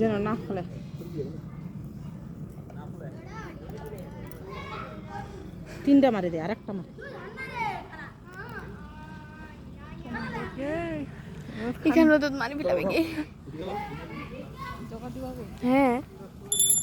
যেন না ফলে তিনটা মারি দে আর একটা মারে। এখানে তো মারি হ্যাঁ।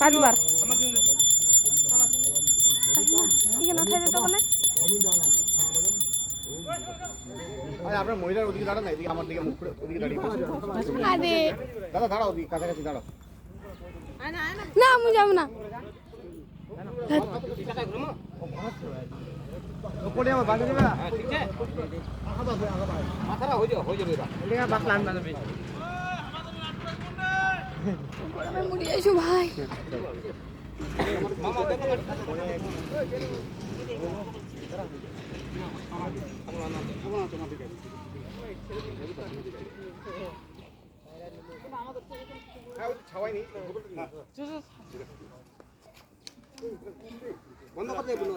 বলো, বলো, পাঁচবার। হ্যাঁ, এখানে উঠাই দিতে ওখানে আপনার মহিলার ওদিকে দাঁড়ান না এদিকে আমার দিকে মুখ ওদিকে দাঁড়িয়ে দাদা দাঁড়াও ওদিকে কাছাকাছি দাঁড়াও। না আমি যাব না। ওপরে আমার যাবে না আমি মুড়ি এসো ভাই বন্ধ করতে বলো